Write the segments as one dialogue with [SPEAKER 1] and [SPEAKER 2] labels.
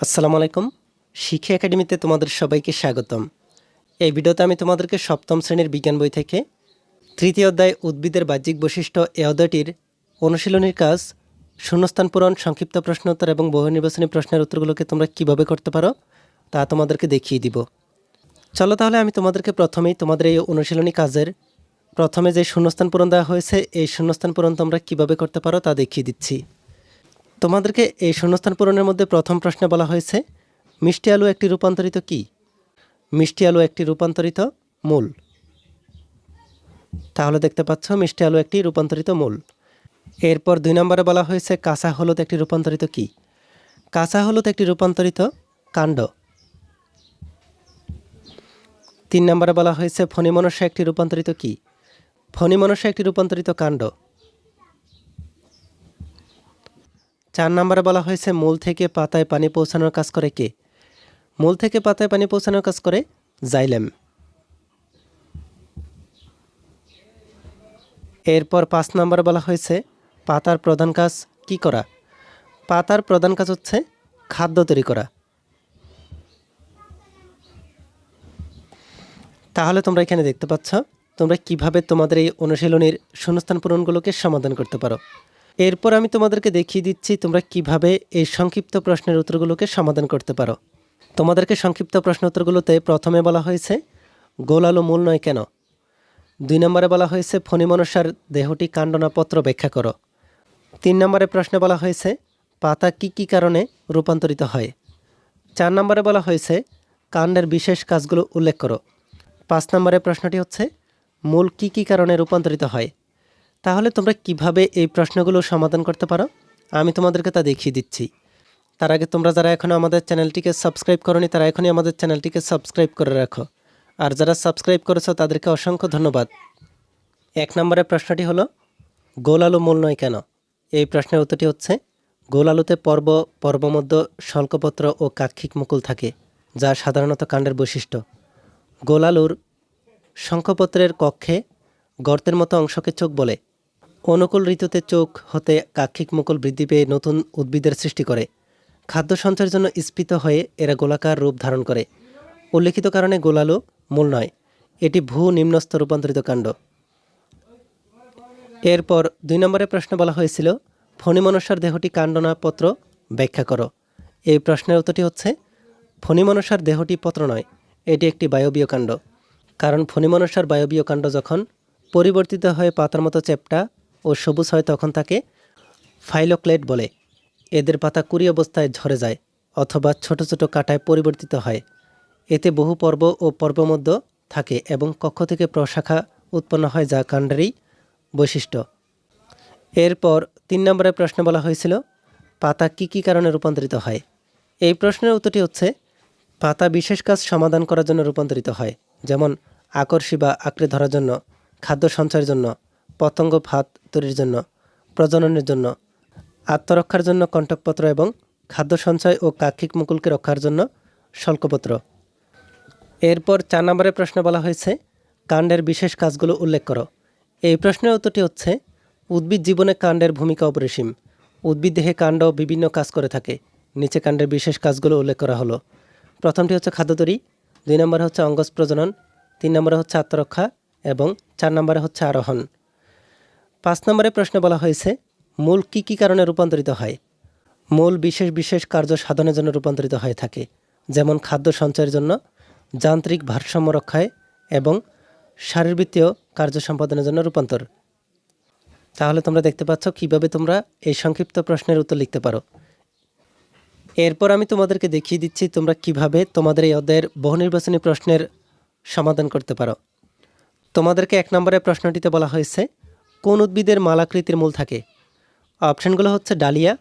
[SPEAKER 1] আসসালামু আলাইকুম। শিক্ষা একাডেমিতে তোমাদের সবাইকে স্বাগতম। এই ভিডিওতে আমি তোমাদেরকে সপ্তম শ্রেণির বিজ্ঞান বই থেকে তৃতীয় অধ্যায় উদ্ভিদের বাহ্যিক বৈশিষ্ট্য এ অধ্যায়টির অনুশীলনীর কাজ, শূন্যস্থান পূরণ, সংক্ষিপ্ত প্রশ্নোত্তর এবং বহু নির্বাচনী প্রশ্নের উত্তরগুলোকে তোমরা কীভাবে করতে পারো তা তোমাদেরকে দেখিয়ে দিব। চলো তাহলে আমি তোমাদেরকে প্রথমেই তোমাদের এই অনুশীলনী কাজের প্রথমে যে শূন্যস্থান পূরণ দেওয়া হয়েছে, এই শূন্যস্থান পূরণ তোমরা কীভাবে করতে পারো তা দেখিয়ে দিচ্ছি। তোমাদেরকে এই শূন্যস্থান পূরণের মধ্যে প্রথম প্রশ্নে বলা হয়েছে, মিষ্টি আলু একটি রূপান্তরিত কি? মিষ্টি আলু একটি রূপান্তরিত মূল। তাহলে দেখতে পাচ্ছ, মিষ্টি আলু একটি রূপান্তরিত মূল। এরপর দুই নম্বরে বলা হয়েছে, কাঁচা হলুদ একটি রূপান্তরিত কি? কাঁচা হলুদ একটি রূপান্তরিত কাণ্ড। তিন নম্বরে বলা হয়েছে, ফণিমনস্যা একটি রূপান্তরিত কি? ফণিমনস্যা একটি রূপান্তরিত কাণ্ড। চার নম্বরে বলা হয়েছে, মূল থেকে পাতায় পানি পৌঁছানোর কাজ করে কে? মূল থেকে পাতায় পানি পৌঁছানোর কাজ করে জাইলেম। এরপর পাঁচ নম্বরে বলা হয়েছে, পাতার প্রধান কাজ কি করা? পাতার প্রধান কাজ হচ্ছে খাদ্য তৈরি করা। তাহলে তোমরা এখানে দেখতে পাচ্ছ, তোমরা কীভাবে তোমাদের এই অনুশীলনীর শূন্যস্থান পূরণগুলোকে সমাধান করতে পারো। এরপর আমি তোমাদেরকে দেখিয়ে দিচ্ছি তোমরা কীভাবে এই সংক্ষিপ্ত প্রশ্নের উত্তরগুলোকে সমাধান করতে পারো। তোমাদেরকে সংক্ষিপ্ত প্রশ্ন উত্তরগুলোতে প্রথমে বলা হয়েছে গোল আলো মূল নয় কেন? দুই নম্বরে বলা হয়েছে, ফণিমনসার দেহটি কাণ্ড না পত্র ব্যাখ্যা করো। তিন নম্বরে প্রশ্নে বলা হয়েছে, পাতা কি কি কারণে রূপান্তরিত হয়? চার নম্বরে বলা হয়েছে, কাণ্ডের বিশেষ কাজগুলো উল্লেখ করো। পাঁচ নম্বরের প্রশ্নটি হচ্ছে, মূল কি কি কারণে রূপান্তরিত হয়? তাহলে তোমরা কীভাবে এই প্রশ্নগুলো সমাধান করতে পারো? আমি তোমাদেরকে তা দেখিয়ে দিচ্ছি। তার আগে তোমরা যারা এখনও আমাদের চ্যানেলটিকে সাবস্ক্রাইব করনি, তারা এখনই আমাদের চ্যানেলটিকে সাবস্ক্রাইব করে রাখো। আর যারা সাবস্ক্রাইব করেছ, তাদেরকে অসংখ্য ধন্যবাদ। এক নম্বরের প্রশ্নটি হলো, গোল আলু মূল নয় কেন? এই প্রশ্নের উত্তরটি হচ্ছে, গোল আলুতে পর্ব, পর্বমধ্য শল্কপত্র ও কাক্ষিক মুকুল থাকে, যা সাধারণত কাণ্ডের বৈশিষ্ট্য। গোল আলুর শঙ্খপত্রের কক্ষে গর্তের মতো অংশকে চোখ বলে অনুকূল ঋতুতে চোখ হতে কাক্ষিক মুকুল বৃদ্ধি পেয়ে নতুন উদ্ভিদের সৃষ্টি করে। খাদ্য সঞ্চয়ের জন্য স্ফীত হয়ে এরা গোলাকার রূপ ধারণ করে। উল্লেখিত কারণে গোলালু মূল নয়, এটি ভূ নিম্নস্থ রূপান্তরিত কাণ্ড। এরপর দুই নম্বরের প্রশ্ন বলা হয়েছিল ফণিমনসার দেহটি কাণ্ড না পত্র ব্যাখ্যা করো। এই প্রশ্নের উত্তরটি হচ্ছে ফণিমনসার দেহটি পত্র নয়, এটি একটি বায়বীয় কাণ্ড। কারণ ফণিমনসার বায়বীয় কাণ্ড যখন পরিবর্তিত হয়ে পাতার মতো চ্যাপ্টা ও সবুজ হয় তখন তাকে ফাইলোক্লেট বলে। এদের পাতা কুড়ি অবস্থায় ঝরে যায় অথবা ছোট ছোট কাটায় পরিবর্তিত হয়। এতে বহু পর্ব ও পর্বমধ্য থাকে এবং কক্ষ থেকে প্রশাখা উৎপন্ন হয় যা কাণ্ডেরই বৈশিষ্ট্য। এরপর তিন নম্বরের প্রশ্নে বলা হয়েছিল, পাতা কি কি কারণে রূপান্তরিত হয়? এই প্রশ্নের উত্তরটি হচ্ছে, পাতা বিশেষ কাজ সমাধান করার জন্য রূপান্তরিত হয়, যেমন আকর্ষী বা আঁকড়ে ধরার জন্য, খাদ্য সঞ্চয়ের জন্য। পতঙ্গ ফাত তৈরির জন্য, প্রজননের জন্য, আত্মরক্ষার জন্য কণ্টকপত্র এবং খাদ্য সঞ্চয় ও কাক্ষিক মুকুলকে রক্ষার জন্য শল্কপত্র। এরপর চার নম্বরের প্রশ্নে বলা হয়েছে, কাণ্ডের বিশেষ কাজগুলো উল্লেখ করো। এই প্রশ্নের উত্তরটি হচ্ছে, উদ্ভিদ জীবনে কাণ্ডের ভূমিকা অপরিসীম। উদ্ভিদ দেহে কাণ্ড বিভিন্ন কাজ করে থাকে। নিচে কাণ্ডের বিশেষ কাজগুলো উল্লেখ করা হলো। প্রথমটি হচ্ছে খাদ্য তৈরি, দুই নম্বরে হচ্ছে অঙ্গজ প্রজনন, তিন নম্বরে হচ্ছে আত্মরক্ষা এবং চার নম্বরে হচ্ছে আরোহণ। পাঁচ নম্বরে প্রশ্নে বলা হয়েছে, মূল কি কি কারণে রূপান্তরিত হয়? মূল বিশেষ বিশেষ কার্য সাধনের জন্য রূপান্তরিত হয়ে থাকে, যেমন খাদ্য সঞ্চয়ের জন্য, যান্ত্রিক ভারসাম্য রক্ষায় এবং শারীরবৃত্তীয় কার্য সম্পাদনের জন্য রূপান্তর। তাহলে তোমরা দেখতে পাচ্ছ কীভাবে তোমরা এই সংক্ষিপ্ত প্রশ্নের উত্তর লিখতে পারো। এরপর আমি তোমাদেরকে দেখিয়ে দিচ্ছি তোমরা কীভাবে তোমাদের এই অধ্যায়ের বহু নির্বাচনী প্রশ্নের সমাধান করতে পারো। তোমাদেরকে এক নম্বরের প্রশ্নটিতে বলা হয়েছে কোন উদ্ভিদের মালাকৃতির মূল থাকে? অপশানগুলো হচ্ছে ডালিয়া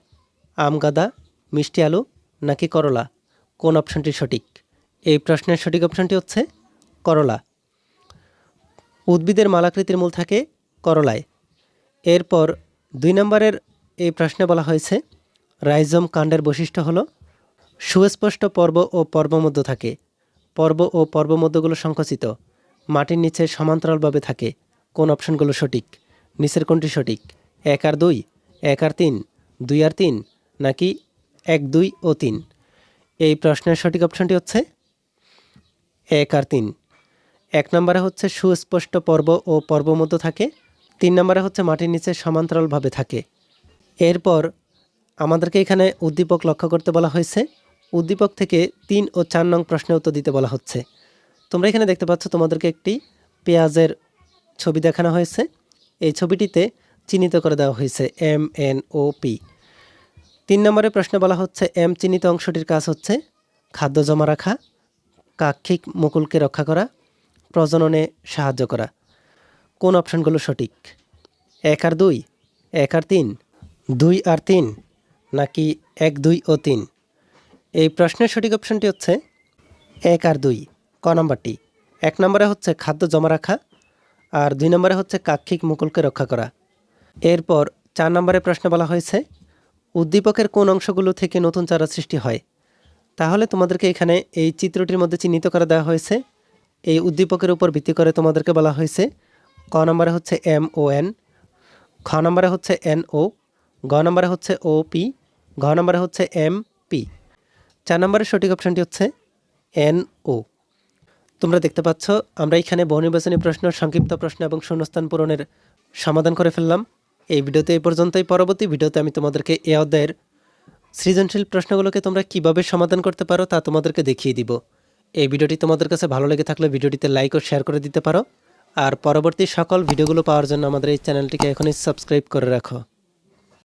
[SPEAKER 1] আমগাদা মিষ্টি আলু নাকি করলা? কোন অপশানটি সঠিক? এই প্রশ্নের সঠিক অপশানটি হচ্ছে করলা। উদ্ভিদের মালাকৃতির মূল থাকে করলায়। এরপর দুই নম্বরের এই প্রশ্নে বলা হয়েছে, রাইজম কাণ্ডের বৈশিষ্ট্য হল সুস্পষ্ট পর্ব ও পর্বমধ্য থাকে। পর্ব ও পর্বমধ্যগুলো সংকুচিত, মাটির নিচে সমান্তরালভাবে থাকে। কোন অপশনগুলো সঠিক? নিচের কোনটি সঠিক? এক আর দুই, এক আর তিন, দুই আর তিন, নাকি এক, দুই ও তিন? এই প্রশ্নের সঠিক অপশনটি হচ্ছে এক আর তিন। এক নম্বরে হচ্ছে সুস্পষ্ট পর্ব ও পর্বমধ্য থাকে। তিন নম্বরে হচ্ছে মাটির নিচে সমান্তরালভাবে থাকে। এরপর আমাদেরকে এখানে উদ্দীপক লক্ষ্য করতে বলা হয়েছে। উদ্দীপক থেকে তিন ও চার নং প্রশ্নের উত্তর দিতে বলা হচ্ছে। তোমরা এখানে দেখতে পাচ্ছ তোমাদেরকে একটি পেঁয়াজের ছবি দেখানো হয়েছে। এই ছবিটিতে চিহ্নিত করে দেওয়া হয়েছে এম এন ও পি। তিন নম্বরের প্রশ্নে বলা হচ্ছে, এম চিহ্নিত অংশটির কাজ হচ্ছে খাদ্য জমা রাখা, কাক্ষিক মুকুলকে রক্ষা করা, প্রজননে সাহায্য করা। কোন অপশনগুলো সঠিক? এক আর দুই, এক আর তিন, দুই আর তিন, নাকি এক, দুই ও তিন? এই প্রশ্নের সঠিক অপশনটি হচ্ছে এক আর দুই, ক নম্বরটি? এক নম্বরে হচ্ছে খাদ্য জমা রাখা আর দুই নম্বরে হচ্ছে কাক্ষিক মুকুলকে রক্ষা করা। এরপর চার নম্বরে প্রশ্নে বলা হয়েছে, উদ্দীপকের কোন অংশগুলো থেকে নতুন চারা সৃষ্টি হয়? তাহলে তোমাদেরকে এখানে এই চিত্রটির মধ্যে চিহ্নিত করে দেওয়া হয়েছে। এই উদ্দীপকের উপর ভিত্তি করে তোমাদেরকে বলা হয়েছে, ক নম্বরে হচ্ছে এম ও এন খ নম্বরে হচ্ছে এন ও, গ নম্বরে হচ্ছে ও পি, ঘ নম্বরে হচ্ছে এম পি। চার নম্বরের সঠিক অপশনটি হচ্ছে এন ও। তোমরা দেখতে পাচ্ছ, আমরা এখানে বহুনির্বাচনী প্রশ্ন, সংক্ষিপ্ত প্রশ্ন এবং শূন্যস্থান পূরণের সমাধান করে ফেললাম। এই ভিডিওতে এই পর্যন্তই। পরবর্তী ভিডিওতে আমি তোমাদেরকে এ অধ্যায়ের সৃজনশীল প্রশ্নগুলোকে তোমরা কীভাবে সমাধান করতে পারো তা তোমাদেরকে দেখিয়ে দিব। এই ভিডিওটি তোমাদের কাছে ভালো লেগে থাকলে ভিডিওটিতে লাইক ও শেয়ার করে দিতে পারো। আর পরবর্তী সকল ভিডিওগুলো পাওয়ার জন্য আমাদের এই চ্যানেলটিকে এখনই সাবস্ক্রাইব করে রাখো।